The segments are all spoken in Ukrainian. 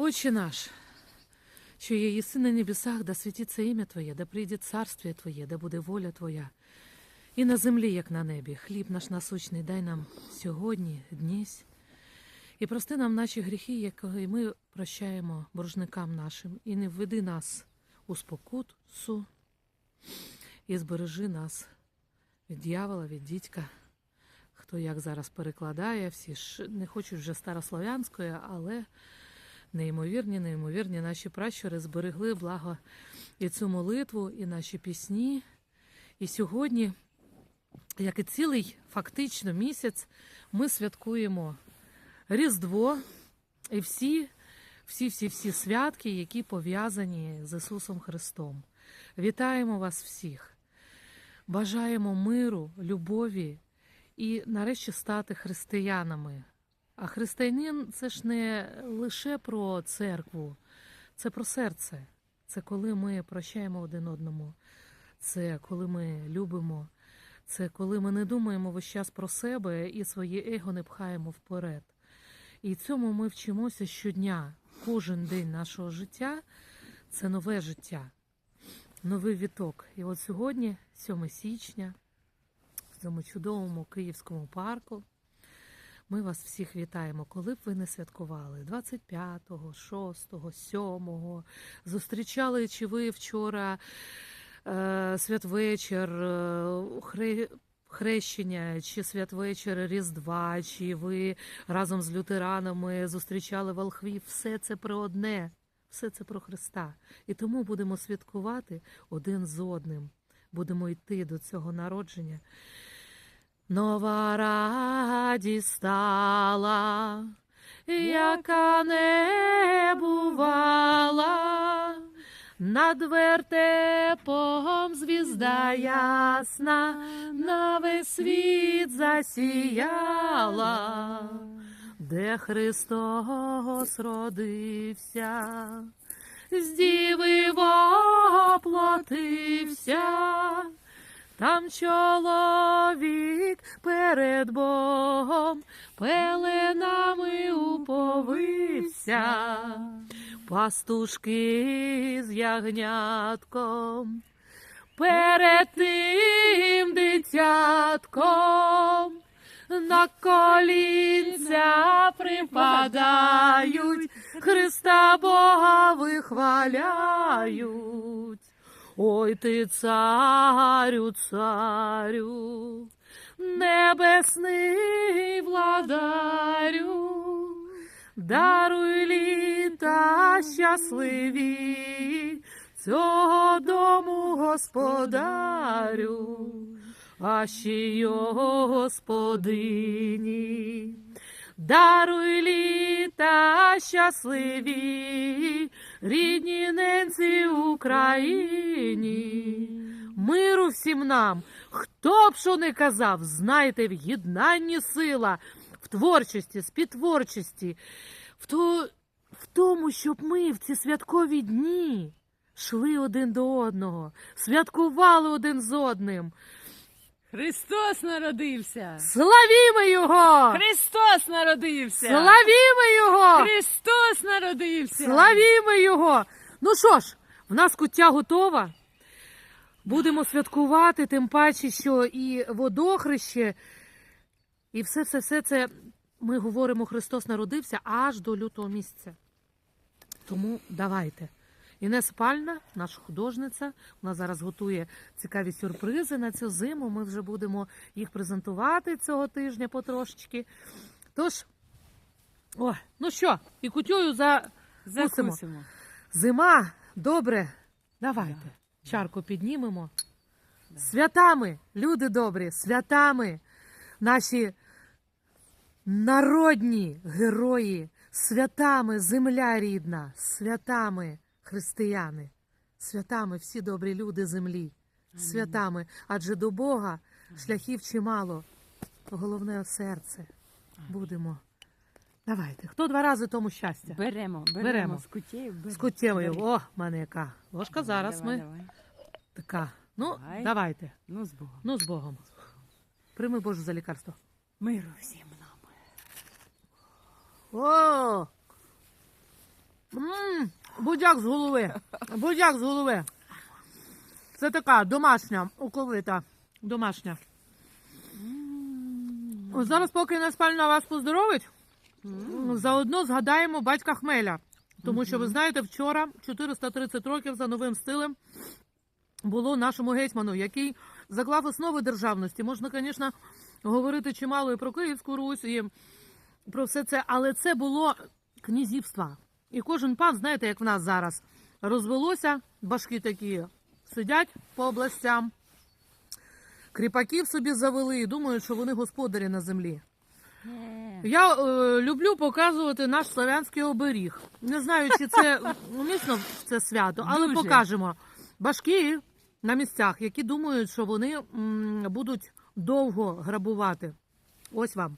Отче наш, що є єси на небесах, да святиться ім'я Твоє, да прийде царствие Твоє, да буде воля Твоя. І на землі, як на небі, хліб наш насущний дай нам сьогодні, днісь. І прости нам наші гріхи, як і ми прощаємо боржникам нашим, і не введи нас у спокусу, і збережи нас від дьявола, від дідька. Хто як зараз перекладає, всі ж не хочуть вже старослов'янської, але неймовірні, неймовірні наші пращури зберегли благо і цю молитву, і наші пісні. І сьогодні, як і цілий фактично місяць, ми святкуємо Різдво і всі, всі, всі, всі святки, які пов'язані з Ісусом Христом. Вітаємо вас всіх! Бажаємо миру, любові і нарешті стати християнами. А християнин це ж не лише про церкву, це про серце. Це коли ми прощаємо один одному, це коли ми любимо, це коли ми не думаємо весь час про себе і своє его не пхаємо вперед. І цьому ми вчимося щодня. Кожен день нашого життя це нове життя, новий віток. І от сьогодні, 7 січня, в цьому чудовому київському парку. Ми вас всіх вітаємо, коли б ви не святкували 25-го, 6-го, 7-го. Зустрічали чи ви вчора е, святвечір, е, хре, хрещення, чи святвечір Різдва, чи ви разом з лютеранами зустрічали волхвів. Все це про одне, все це про Христа. І тому будемо святкувати один з одним. Будемо йти до цього народження. Нова радість стала, яка не бувала, над вертепом звізда ясна, на весь світ засіяла, де Христос родився, з діви воплотився. Там чоловік перед Богом пеленами уповився, пастушки з ягнятком, перед тим дитятком на колінця припадають, Христа Бога вихваляють. Ой ти, царю, царю, небесний владарю, даруй літа щасливі цього дому господарю, а ще його господині. Даруй літа щасливі, рідні ненці Україні. Миру всім нам, хто б що не казав, знайте в єднанні сила, в творчості, співтворчості, в, то, в тому, щоб ми в ці святкові дні йшли один до одного, святкували один з одним. Христос народився! Славімо Його! Христос народився! Славімо Його! Христос народився! Славімо Його! Ну що ж, в нас куття готова. Будемо святкувати, тим паче, що і водохреще, і все, все, все це ми говоримо, Христос народився аж до лютого місяця. Тому давайте. Інес Пальна, наша художниця, вона зараз готує цікаві сюрпризи на цю зиму. Ми вже будемо їх презентувати цього тижня потрошечки. Тож, о, ну що, і кутюю за Закусимо. Зима, добре, давайте. Чарку піднімемо. Святами, люди добрі, святами, наші народні герої, святами земля рідна, святами християни, святами всі добрі люди землі, святами, адже до Бога шляхів чимало, головне серце. Будемо. Давайте. Хто два рази тому щастя? Беремо, беремо, Беремо. з кутєю. беремо. З куттєвою. О, в мене яка. Ложка зараз Давай, ми. давай. Така. Ну, Давай. давайте. Ну, з Богом. Ну, з Богом. Прийми Боже за лікарство. Миру всім нам. О! Будяк з голови. Будяк з голови. Це така домашня, оковита. Домашня. Ось зараз, поки не спальна вас поздоровить, заодно згадаємо батька Хмеля. Тому що, ви знаєте, вчора 430 років за новим стилем було нашому гетьману, який заклав основи державності. Можна, звісно, говорити чимало і про Київську Русь, і про все це, але це було князівство. І кожен пан, знаєте, як в нас зараз розвелося, башки такі сидять по областям, кріпаків собі завели і думають, що вони господарі на землі. Я е, люблю показувати наш славянський оберіг. Не знаю, чи це умісно в це свято, але Дуже. покажемо. Башки на місцях, які думають, що вони м, будуть довго грабувати. Ось вам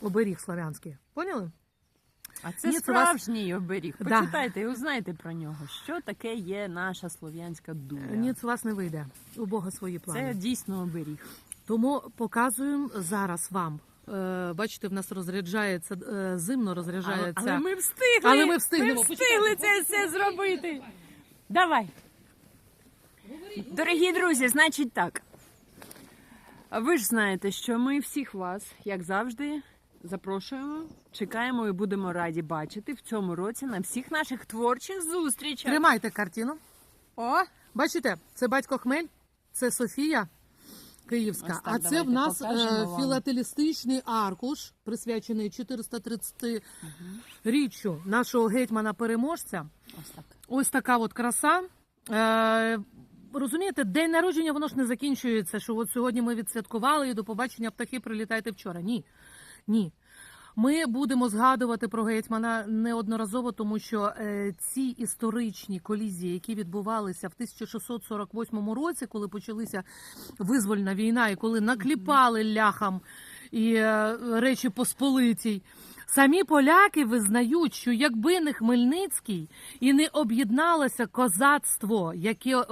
оберіг славянський. Поняли? А це Ні, це вас- справжній оберіг. Да. Почитайте і узнайте про нього. Що таке є наша слов'янська дуля. Ні, це вас не вийде. У Бога свої плани. Це дійсно оберіг. Тому показуємо зараз вам. Е, бачите, в нас розряджається е, зимно Але, розряджається. але ми встигли. Але ми встигнемо. Ми встигли це все зробити. Давай. Дорогі друзі, значить так. Ви ж знаєте, що ми всіх вас, як завжди, запрошуємо, чекаємо і будемо раді бачити в цьому році на всіх наших творчих зустрічах. Тримайте картину. О, Бачите, це батько Хмель, це Софія Київська. Так, а це в нас покажемо е, філателістичний аркуш, присвячений 430 річчю нашого гетьмана-переможця. ось так. Ось така от краса. Е, розумієте, день народження воно ж не закінчується, що от сьогодні ми відсвяткували і до побачення птахи прилітайте вчора. Ні. Ні. Ми будемо згадувати про гетьмана неодноразово, тому що е, ці історичні колізії, які відбувалися в 1648 році, коли почалася визвольна війна, і коли накліпали ляхам і е, речі Посполитій, самі поляки визнають, що якби не Хмельницький і не об'єдналося козацтво, яке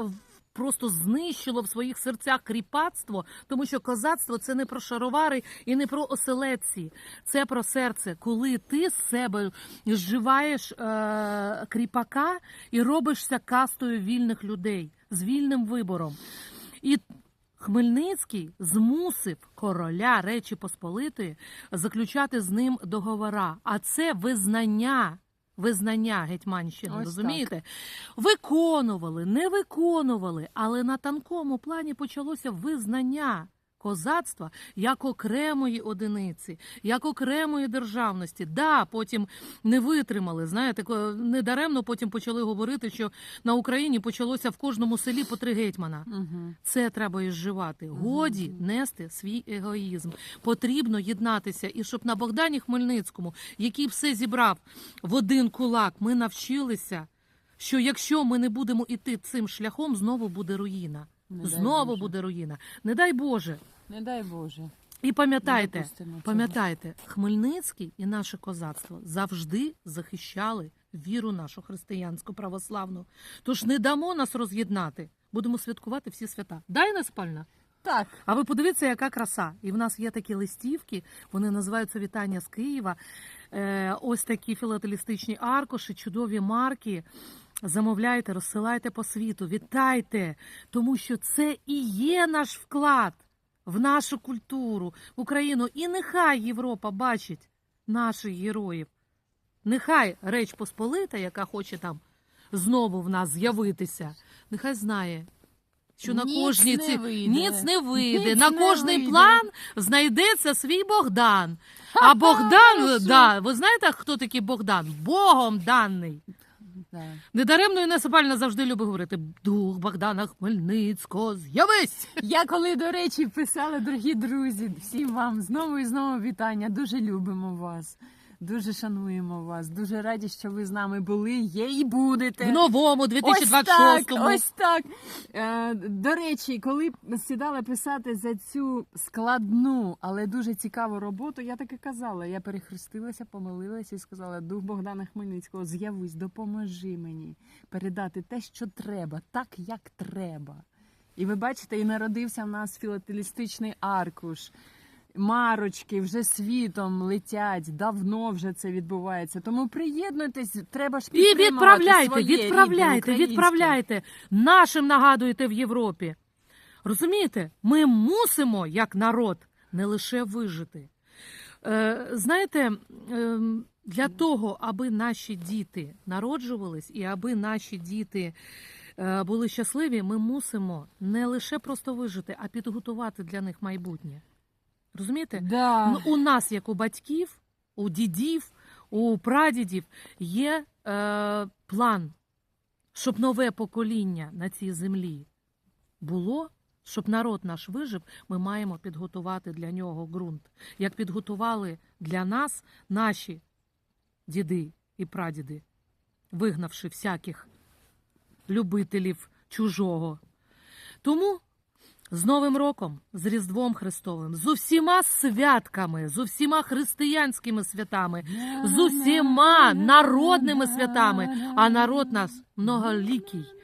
просто знищило в своїх серцях кріпацтво, тому що козацтво це не про шаровари і не про оселедці, це про серце, коли ти з себе зживаєш е- кріпака і робишся кастою вільних людей з вільним вибором. І Хмельницький змусив короля Речі Посполитої заключати з ним договора. А це визнання. Визнання Гетьманщини, Ось розумієте? Виконували, не виконували, але на танкому плані почалося визнання козацтва як окремої одиниці, як окремої державності. Да, потім не витримали. Знаєте, недаремно потім почали говорити, що на Україні почалося в кожному селі по три гетьмана. Угу. Це треба ізживати. Годі нести свій егоїзм. Потрібно єднатися. І щоб на Богдані Хмельницькому, який все зібрав в один кулак, ми навчилися, що якщо ми не будемо іти цим шляхом, знову буде руїна. Не знову буде руїна. Не дай Боже. Не дай Боже. І пам'ятайте, пам'ятайте, Хмельницький і наше козацтво завжди захищали віру нашу християнську православну. Тож не дамо нас роз'єднати. Будемо святкувати всі свята. Дай не спальна. Так. А ви подивіться, яка краса. І в нас є такі листівки, вони називаються Вітання з Києва. Е, ось такі філателістичні аркуші, чудові марки. Замовляйте, розсилайте по світу, вітайте, тому що це і є наш вклад в нашу культуру, в Україну. І нехай Європа бачить наших героїв. Нехай Реч Посполита, яка хоче там знову в нас з'явитися, нехай знає, що на кожній ці ніц не вийде. Ніц на кожний вийде. план знайдеться свій Богдан. А Богдан, да, ви знаєте, хто такий Богдан? Богом даний. Да. Недаремно Інеса Павлівна завжди любить говорити: дух Богдана Хмельницького, з'явись! Я коли, до речі, писала, дорогі друзі, всім вам знову і знову вітання. Дуже любимо вас, дуже шануємо вас, дуже раді, що ви з нами були, є і будете. В новому Ось 2026 так, ось так. Е, до речі, коли сідала писати за цю складну, але дуже цікаву роботу, я так і казала. Я перехрестилася, помолилася і сказала: Дух Богдана Хмельницького, з'явись, допоможи мені передати те, що треба, так як треба. І ви бачите, і народився в нас філателістичний аркуш. Марочки вже світом летять, давно вже це відбувається. Тому приєднуйтесь, треба ж І підтримувати відправляйте, своє, рідне, відправляйте, українське. відправляйте. Нашим нагадуєте в Європі. Розумієте, ми мусимо, як народ, не лише вижити. Е, знаєте, ем, для того, аби наші діти народжувались і аби наші діти е, були щасливі, ми мусимо не лише просто вижити, а підготувати для них майбутнє. Розумієте? Да. Ну, у нас, як у батьків, у дідів, у прадідів, є е, план, щоб нове покоління на цій землі було, щоб народ наш вижив, ми маємо підготувати для нього ґрунт. Як підготували для нас наші діди і прадіди, вигнавши всяких любителів чужого. Тому з Новим роком, з Різдвом Христовим, з усіма святками, з усіма християнськими святами, з усіма народними святами, а народ нас многолікий.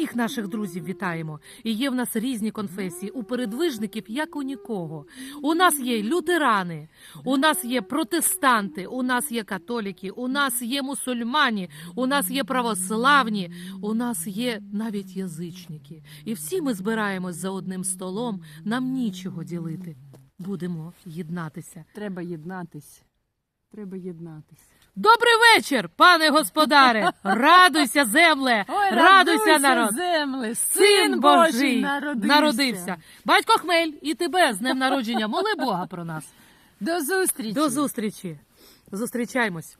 Всіх наших друзів вітаємо. І є в нас різні конфесії. У передвижників, як у нікого. У нас є лютерани, у нас є протестанти, у нас є католіки, у нас є мусульмані, у нас є православні, у нас є навіть язичники. І всі ми збираємось за одним столом. Нам нічого ділити. Будемо єднатися. Треба єднатись. Треба єднатись. Добрий вечір, пане господаре! Радуйся, земле! Ой, радуйся, народ! земле! Син Божий народився. народився. Батько Хмель, і тебе з днем народження. Моли Бога про нас. До зустрічі! До зустрічі. Зустрічаємось.